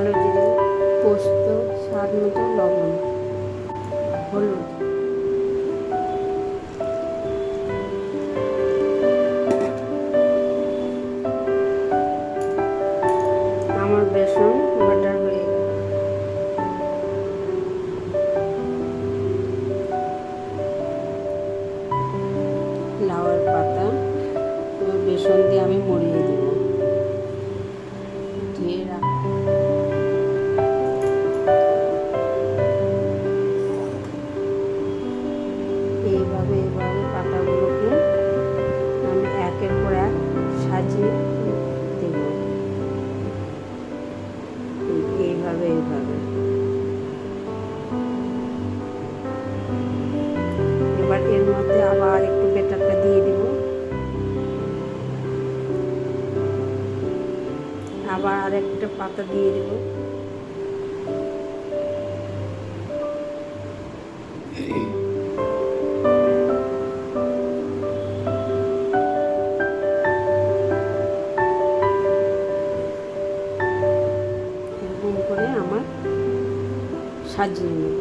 কালো জিরে পোস্ত, স্বাদ মতো লবণ। হলুদ। আমার বেসন বাটার হয়ে গেল। লাউয়ের পাতা বেসন দিয়ে আমি মরিয়ে এইভাবে এইভাবে পাতাগুলোকে আমি একের পর এক সাজিয়ে দেব। এইভাবে এইভাবে। এবার এর মধ্যে আবার একটু বেটারটা দিয়ে দিব। আবার আরেকটা পাতা দিয়ে দেব। সাজিয়ে নেব।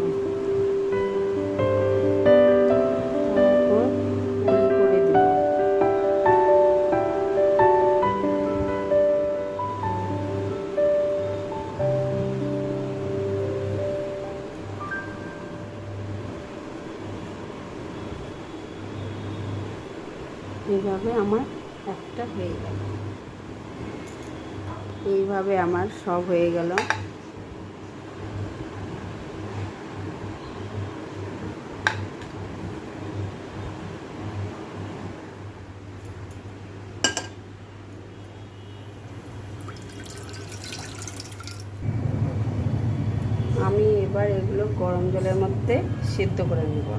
এইভাবে আমার একটা হয়ে গেল। এইভাবে আমার সব হয়ে গেল আমি এবার এগুলো গরম জলের মধ্যে সিদ্ধ করে নেব।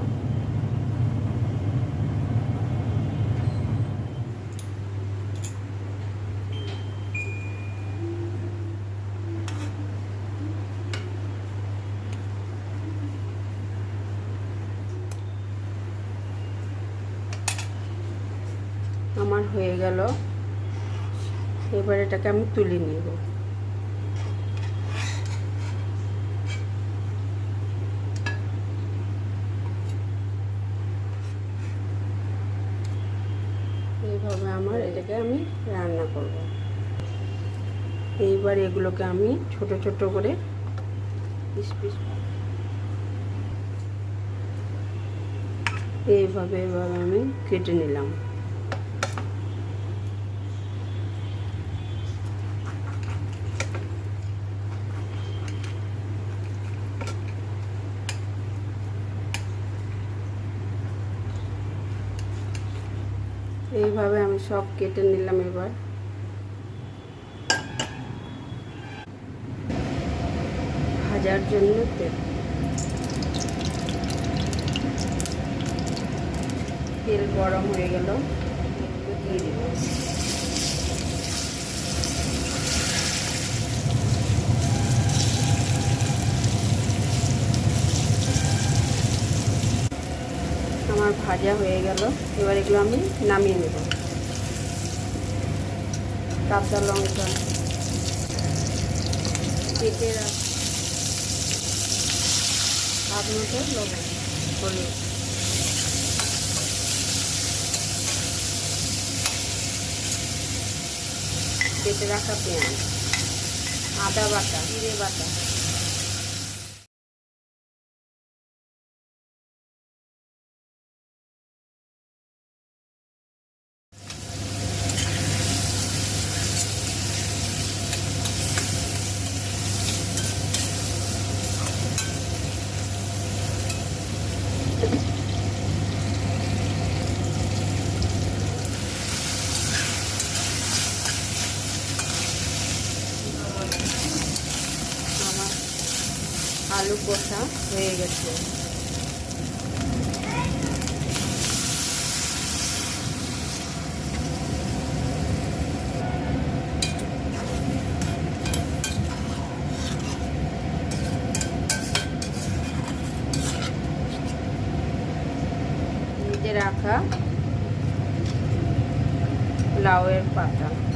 আমার হয়ে গেল। এবার এটাকে আমি তুলে নেব। এইভাবে আমার এটাকে আমি রান্না করব। এইবার এগুলোকে আমি ছোট ছোট করে পিস পিস এইভাবে এইভাবে আমি কেটে নিলাম। এইভাবে আমি সব কেটে নিলাম এবার। ভাজার জন্য তেল। তেল গরম হয়ে গেল দিয়ে দিব আমার ভাজা হয়ে গেল। এবার এগুলো আমি নামিয়ে নেব। কাঁচা লঙ্কা। কেটে হাত মতো লবণ। হলুদ। কেটে রাখা পেঁয়াজ। আদা বাটা, জিরে বাটা আমার আলু কষা হয়ে গেছে। রাখা লাউয়ের পাতা।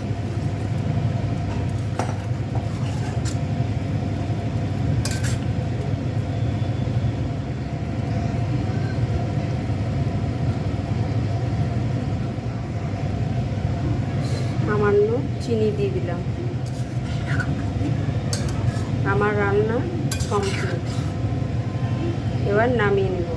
চিনি দিয়ে দিলাম। আমার রান্না কমপ্লিট এবার নামিয়ে নেব।